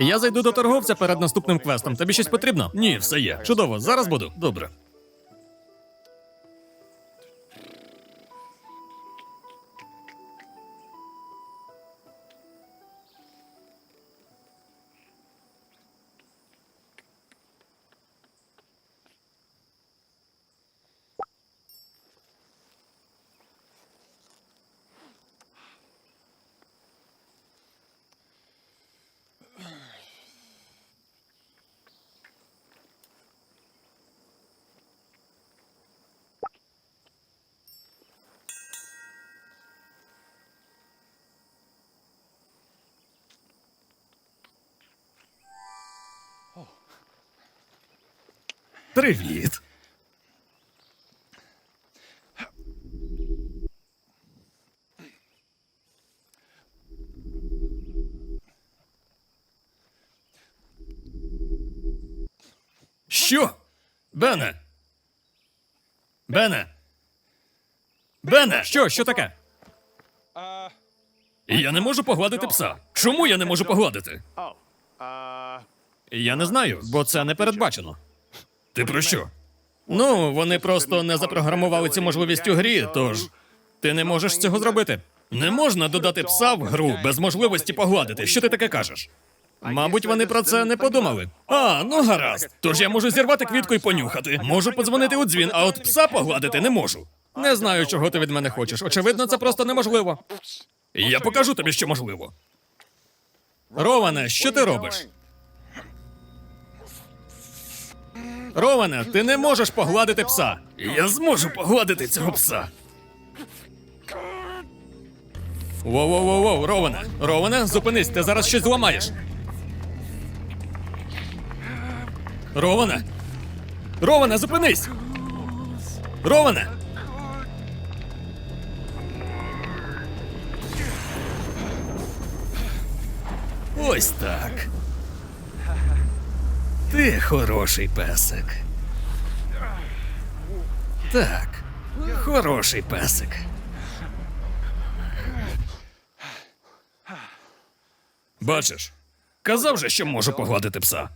Я зайду до торговця перед наступним квестом. Тобі щось потрібно? Ні, все є. Чудово, зараз буду. Добре. Привіт. Що? Бене? Бене? Бене, що, що таке? Я не можу погладити пса. Чому я не можу погладити? Я не знаю, бо це не передбачено. Ти про що? Ну, вони просто не запрограмували цю можливість у грі, тож ти не можеш цього зробити. Не можна додати пса в гру без можливості погладити. Що ти таке кажеш? Мабуть, вони про це не подумали. А, ну гаразд. Тож я можу зірвати квітку і понюхати. Можу подзвонити у дзвін, а от пса погладити не можу. Не знаю, чого ти від мене хочеш. Очевидно, це просто неможливо. Я покажу тобі, що можливо. Роване, що ти робиш? Роване, ти не можеш погладити пса. Я зможу погладити цього пса. Воу-воу-воу-воу, Роване. Роване, зупинись, ти зараз щось зламаєш. Роване. Роване, зупинись. Роване. Ось так. Ти хороший песик. Так, хороший песик. Бачиш, казав же, що можу погладити пса.